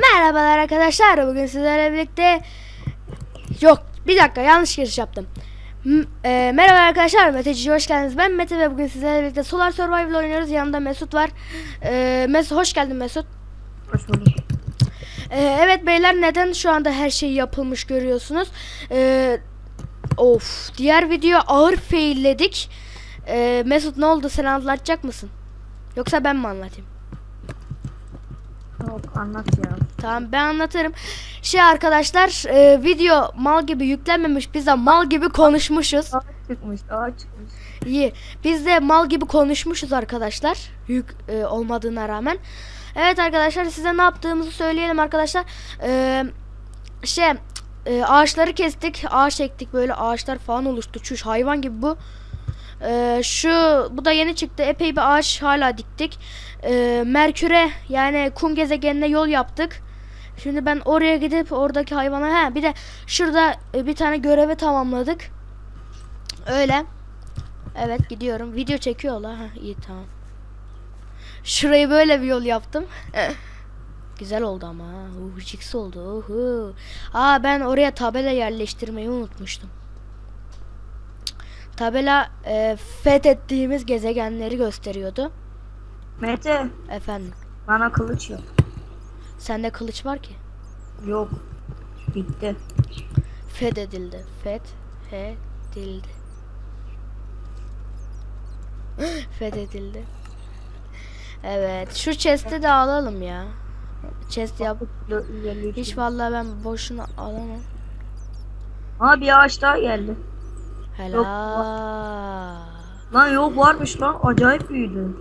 Merhabalar arkadaşlar. Bugün sizlerle birlikte yok bir dakika yanlış giriş yaptım. M- e, merhaba arkadaşlar. Mete Cici hoş geldiniz. Ben Mete ve bugün sizlerle birlikte Solar Survival oynuyoruz. Yanında Mesut var. E, Mesut hoş geldin Mesut. Hoş bulduk. E, evet beyler neden şu anda her şey yapılmış görüyorsunuz. E, of diğer video ağır failledik. E, Mesut ne oldu sen anlatacak mısın? Yoksa ben mi anlatayım? Yok anlat ya. Tamam ben anlatırım. Şey arkadaşlar e, video mal gibi yüklenmemiş biz de mal gibi konuşmuşuz. Ağaç çıkmış, ağaç çıkmış. İyi. Biz de mal gibi konuşmuşuz arkadaşlar. Yük e, olmadığına rağmen. Evet arkadaşlar size ne yaptığımızı söyleyelim arkadaşlar. E, şey e, ağaçları kestik. Ağaç ektik böyle ağaçlar falan oluştu. Çüş hayvan gibi bu. E, şu bu da yeni çıktı. Epey bir ağaç hala diktik. E, Merkür'e yani kum gezegenine yol yaptık. Şimdi ben oraya gidip oradaki hayvana he bir de şurada e, bir tane görevi tamamladık. Öyle. Evet gidiyorum. Video çekiyorlar. Ha iyi tamam. Şurayı böyle bir yol yaptım. Güzel oldu ama. Uh, jiks oldu. Uhu. Aa ben oraya tabela yerleştirmeyi unutmuştum. Tabela e, fethettiğimiz gezegenleri gösteriyordu. Mete, Efendim. bana kılıç yok. Sende kılıç var ki. Yok. Bitti. Fethedildi. Fethedildi. Fethedildi. Evet. Şu chest'i de alalım ya. Chest yap. 453. Hiç vallahi ben boşuna alamam. Aa bir ağaç daha geldi. Helal. Lan yok varmış lan. Acayip büyüdü.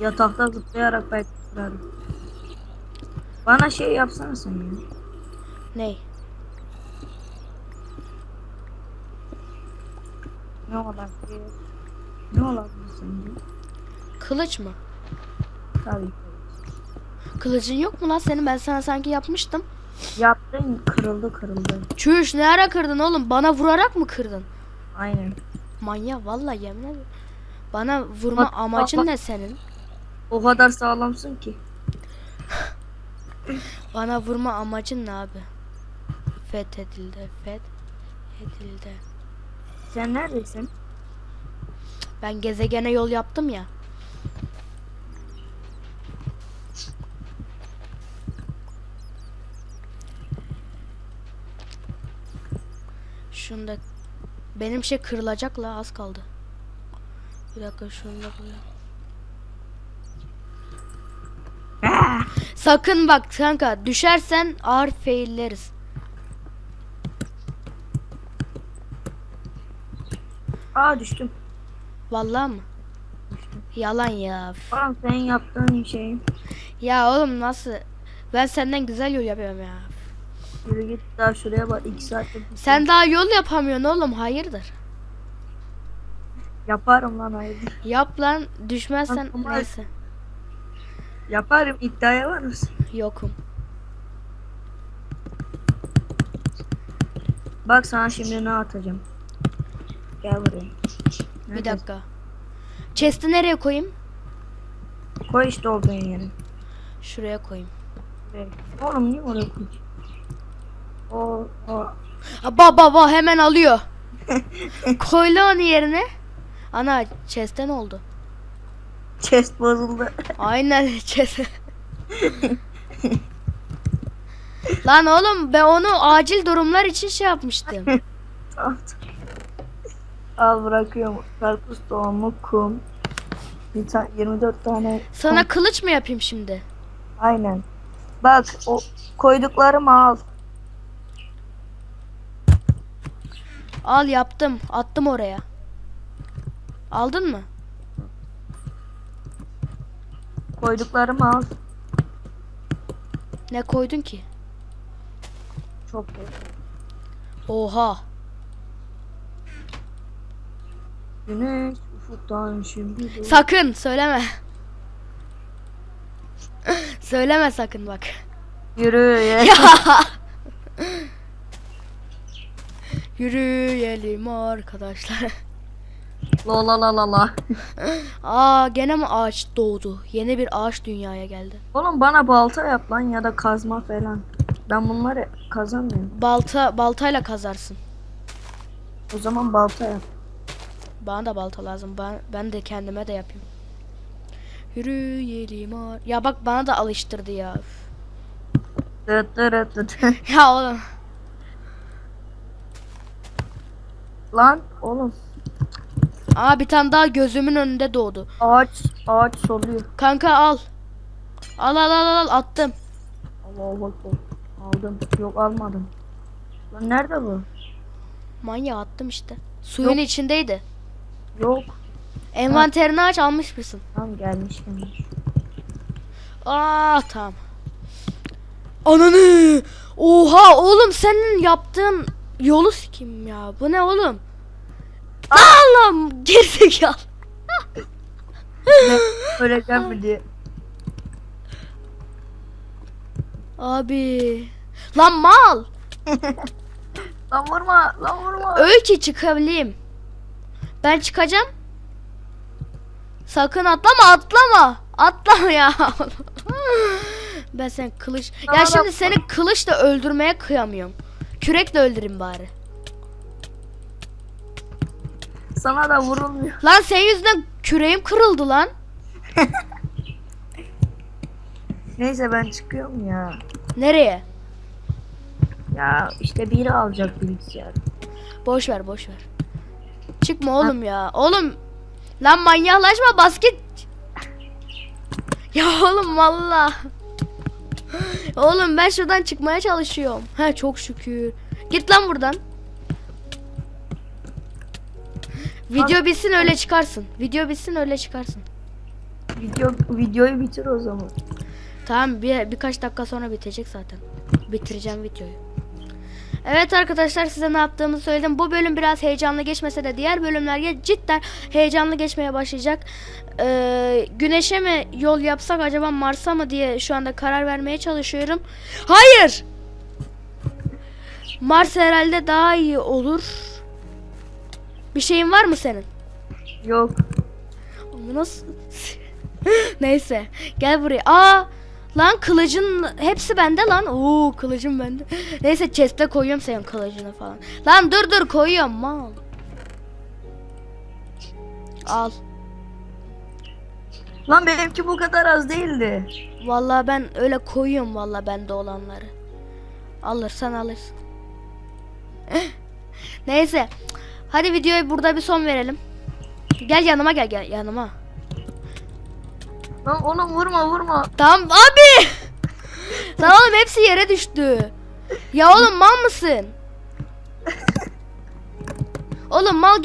Yatakta zıplayarak belki kırarım. Bana şey yapsana sen ya. Ney? Ne olabilir? Ne olabilir sence? Kılıç mı? Tabii. Kılıcın yok mu lan senin? Ben sana sanki yapmıştım. Yaptın kırıldı kırıldı. Çüş ne ara kırdın oğlum? Bana vurarak mı kırdın? Aynen. Manyak vallahi yemin ederim. Bana vurma Bak, amacın bak. ne senin? O kadar sağlamsın ki. Bana vurma amacın ne abi? Fethedildi. Fethedildi. Sen neredesin? Ben gezegene yol yaptım ya. Şunda benim şey kırılacak la az kaldı. Bir dakika şunu da. Sakın bak kanka düşersen ağır failleriz. Aa düştüm. Vallahi mı? Yalan ya. Falan senin yaptığın şey. Ya oğlum nasıl? Ben senden güzel yol yapıyorum ya. Yürü git daha şuraya bak 2 saattir. Sen daha yol yapamıyorsun oğlum hayırdır? Yaparım lan hayır. Yap lan düşmezsen Tamam. neyse. Yaparım iddiaya var mısın? Yokum. Bak sana şimdi ne atacağım. Gel buraya. Bir Neredesin? dakika. Chest'i nereye koyayım? Koy işte olduğun yere. Şuraya koyayım. Oğlum niye oraya koy? O, o. Ba ba ba hemen alıyor. Koy lan onu yerine. Ana chest'e ne oldu? Chest bozuldu. Aynen chest. lan oğlum ben onu acil durumlar için şey yapmıştım. Al bırakıyorum. Karpuz tohumu, kum. Bir ta 24 tane. Sana kılıç mı yapayım şimdi? Aynen. Bak o koyduklarımı al. Al yaptım. Attım oraya. Aldın mı? Koyduklarımı al. Ne koydun ki? Çok iyi. Oha. Güneş ufuktan şimdi Sakın söyleme. söyleme sakın bak. Yürü ye. Yürüyelim arkadaşlar. La la la la la. Aa gene mi ağaç doğdu? Yeni bir ağaç dünyaya geldi. Oğlum bana balta yap lan ya da kazma falan. Ben bunları kazamıyorum. Balta baltayla kazarsın. O zaman balta yap. Bana da balta lazım. Ben, ben de kendime de yapayım. Yürüyelim ar- Ya bak bana da alıştırdı ya. Dıt dıt. Ya oğlum. Lan oğlum Aa bir tane daha gözümün önünde doğdu. ağaç ağaç soluyor. Kanka al. Al al al al attım. Allahu Ekber. Aldım. Yok almadım. Lan nerede bu? Manyak attım işte. Suyun Yok. içindeydi. Yok. Envanterini aç almış mısın? Tamam gelmiş gelmiş. Aa tamam. Ananı. Oha oğlum senin yaptığın yolu kim ya? Bu ne oğlum? Allah'ım gerizekalı. Ne? Öleceğim mi diye. Abi. Lan mal. Lan vurma lan vurma. Öl ki çıkabileyim. Ben çıkacağım. Sakın atlama atlama. Atlama ya. ben sen kılıç. Ya şimdi seni kılıçla öldürmeye kıyamıyorum. Kürekle öldüreyim bari. Sana da vurulmuyor. Lan senin yüzünden küreğim kırıldı lan. Neyse ben çıkıyorum ya. Nereye? Ya işte biri alacak bilgisayar. Boş ver boş ver. Çıkma oğlum ya. Oğlum lan manyaklaşma basket. Ya oğlum valla. Oğlum ben şuradan çıkmaya çalışıyorum. Ha çok şükür. Git lan buradan. Video bitsin öyle çıkarsın. Video bitsin öyle çıkarsın. Video videoyu bitir o zaman. Tamam bir, birkaç dakika sonra bitecek zaten. Bitireceğim videoyu. Evet arkadaşlar size ne yaptığımı söyledim. Bu bölüm biraz heyecanlı geçmese de diğer bölümler cidden heyecanlı geçmeye başlayacak. Ee, güneşe mi yol yapsak acaba Mars'a mı diye şu anda karar vermeye çalışıyorum. Hayır! Mars herhalde daha iyi olur. Bir şeyin var mı senin? Yok. Ama nasıl? Neyse. Gel buraya. Aa! Lan kılıcın hepsi bende lan. Oo kılıcım bende. Neyse chest'e koyuyorum senin kılıcını falan. Lan dur dur koyuyorum mal. Al. Lan benimki bu kadar az değildi. Vallahi ben öyle koyuyorum vallahi bende olanları. Alırsan alırsın. Neyse. Hadi videoya burada bir son verelim. Gel yanıma gel gel yanıma. Lan oğlum vurma vurma. Tamam abi. Lan oğlum hepsi yere düştü. Ya oğlum mal mısın? Oğlum mal